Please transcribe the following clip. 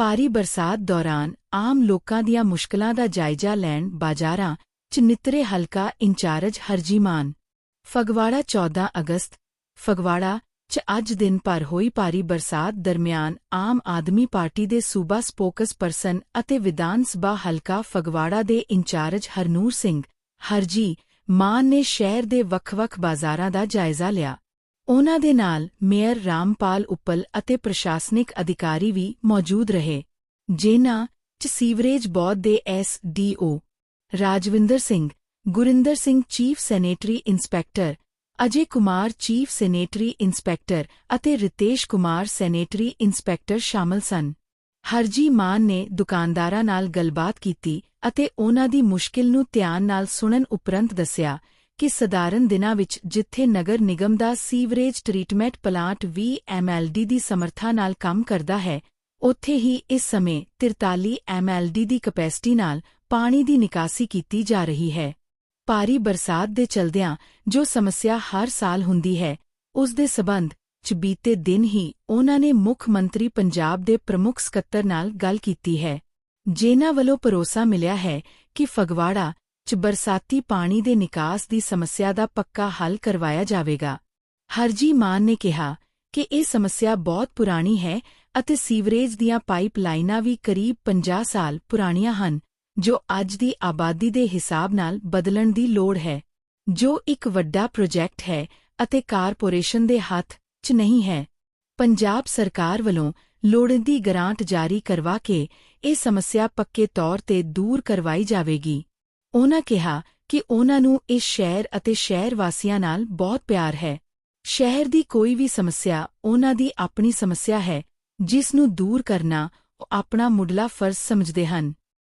ਭਾਰੀ ਬਰਸਾਤ ਦੌਰਾਨ ਆਮ ਲੋਕਾਂ ਦੀਆਂ ਮੁਸ਼ਕਲਾਂ ਦਾ ਜਾਇਜ਼ਾ ਲੈਣ ਬਾਜ਼ਾਰਾਂ 'ਚ ਨਿਤਰੇ ਹਲਕਾ ਇੰਚਾਰਜ ਹਰਜੀਮਾਨ। ਫਗਵਾੜਾ 14 ਅਗਸਤ, ਫਗਵਾੜਾ 'ਚ ਅੱਜ ਦਿਨ ਭਰ ਹੋਈ ਭਾਰੀ ਬਰਸਾਤ ਦਰਮਿਆਨ ਆਮ ਆਦਮੀ ਪਾਰਟੀ ਦੇ ਸੂਬਾ ਸਪੋਕਸ ਪਰਸਨ ਅਤੇ ਵਿਧਾਨ ਸਭਾ ਹਲਕਾ ਫਗਵਾੜਾ ਦੇ ਇੰਚਾਰਜ ਹਰਨੂਰ ਸਿੰਘ ਹਰਜੀ ਮਾਨ ਨੇ ਸ਼ਹਿਰ ਦੇ ਵੱਖ-ਵੱਖ ਬਾਜ਼ਾਰਾਂ ਦਾ ਜਾਇਜ਼ਾ ਲਿਆ। ਉਨ੍ਹਾਂ ਦੇ ਨਾਲ ਮੇਅਰ ਰਾਮਪਾਲ ਉੱਪਲ ਅਤੇ ਪ੍ਰਸ਼ਾਸਨਿਕ ਅਧਿਕਾਰੀ ਵੀ ਮੌਜੂਦ ਰਹੇ, ਜਿਨ੍ਹਾਂ 'ਚ ਸੀਵਰੇਜ ਬੋਰਡ ਦੇ SDO. Rajwinder Singh, Gurinder Singh chief sanitary inspector, Ajay Kumar chief sanitary inspector ਅਤੇ ਰਿਤੇਸ਼ ਕੁਮਾਰ ਸੈਨੇਟਰੀ ਇੰਸਪੈਕਟਰ ਸ਼ਾਮਲ ਸਨ ਹਰਜੀ ਮਾਨ ਨੇ ਦੁਕਾਨਦਾਰਾਂ ਨਾਲ ਗੱਲਬਾਤ ਕੀਤੀ ਅਤੇ ਉਹਨਾਂ ਦੀ ਮੁਸ਼ਕਿਲ ਨੂੰ ਧਿਆਨ ਨਾਲ ਸੁਣਨ ਉਪਰੰਤ ਦੱਸਿਆ ਕਿ ਸਧਾਰਨ ਦਿਨਾਂ ਵਿੱਚ ਜਿੱਥੇ ਨਗਰ ਨਿਗਮ ਦਾ ਸੀਵਰੇਜ ਟ੍ਰੀਟਮੈਂਟ ਪਲਾਂਟ 20 ਐਮਐਲਡੀ ਦੀ ਸਮਰੱਥਾ ਨਾਲ ਕੰਮ ਕਰਦਾ ਹੈ, ਉੱਥੇ ਹੀ ਇਸ ਸਮੇਂ 43 ਐਮਐਲਡੀ ਦੀ ਕਪੈਸਿਟੀ ਨਾਲ ਪਾਣੀ ਦੀ ਨਿਕਾਸੀ ਕੀਤੀ ਜਾ ਰਹੀ ਹੈ। ਭਾਰੀ ਬਰਸਾਤ ਦੇ ਚਲਦਿਆਂ ਜੋ ਸਮੱਸਿਆ ਹਰ ਸਾਲ ਹੁੰਦੀ ਹੈ, ਉਸ ਦੇ ਸਬੰਧ ਚ ਬੀਤੇ ਦਿਨ ਹੀ ਉਨ੍ਹਾਂ ਨੇ ਮੁੱਖ ਮੰਤਰੀ ਪੰਜਾਬ ਦੇ ਪ੍ਰਮੁੱਖ ਸਕੱਤਰ ਨਾਲ ਗੱਲ ਕੀਤੀ ਹੈ। ਜਿਨ੍ਹਾਂ ਵੱਲੋਂ ਭਰੋਸਾ ਮਿਲਿਆ ਹੈ ਕਿ ਫਗਵਾੜਾ ਚ ਬਰਸਾਤੀ ਪਾਣੀ ਦੇ ਨਿਕਾਸ ਦੀ ਸਮੱਸਿਆ ਦਾ ਪੱਕਾ ਹੱਲ ਕਰਵਾਇਆ ਜਾਵੇਗਾ। ਹਰਜੀ ਮਾਨ ਨੇ ਕਿਹਾ ਕਿ ਇਹ ਸਮੱਸਿਆ ਬਹੁਤ ਪੁਰਾਣੀ ਹੈ ਅਤੇ ਸੀਵਰੇਜ ਦੀਆਂ ਪਾਈਪ ਲਾਈਨਾਂ ਵੀ ਕਰੀਬ 50 ਸਾਲ ਪੁਰਾਣੀਆਂ ਹਨ, ਜੋ ਅੱਜ ਦੀ ਆਬਾਦੀ ਦੇ ਹਿਸਾਬ ਨਾਲ ਬਦਲਣ ਦੀ ਲੋੜ ਹੈ, ਜੋ ਇੱਕ ਵੱਡਾ ਪ੍ਰੋਜੈਕਟ ਹੈ ਅਤੇ ਕਾਰਪੋਰੇਸ਼ਨ ਦੇ ਹੱਥ 'ਚ ਨਹੀਂ ਹੈ। ਪੰਜਾਬ ਸਰਕਾਰ ਵੱਲੋਂ ਲੋੜੀਂਦੀ ਗ੍ਰਾਂਟ ਜਾਰੀ ਕਰਵਾ ਕੇ ਇਹ ਸਮੱਸਿਆ ਪੱਕੇ ਤੌਰ ਤੇ ਦੂਰ ਕਰਵਾਈ ਜਾਵੇਗੀ। ਉਨ੍ਹਾਂ ਕਿਹਾ ਕਿ ਉਨ੍ਹਾਂ ਨੂੰ ਇਸ ਸ਼ਹਿਰ ਅਤੇ ਸ਼ਹਿਰ ਵਾਸੀਆਂ ਨਾਲ ਬਹੁਤ ਪਿਆਰ ਹੈ। ਸ਼ਹਿਰ ਦੀ ਕੋਈ ਵੀ ਸਮੱਸਿਆ ਉਨ੍ਹਾਂ ਦੀ ਆਪਣੀ ਸਮੱਸਿਆ ਹੈ, ਜਿਸ ਨੂੰ ਦੂਰ ਕਰਨਾ ਉਹ ਆਪਣਾ ਮੁੱਢਲਾ ਫਰਜ਼ ਸਮਝਦੇ ਹਨ।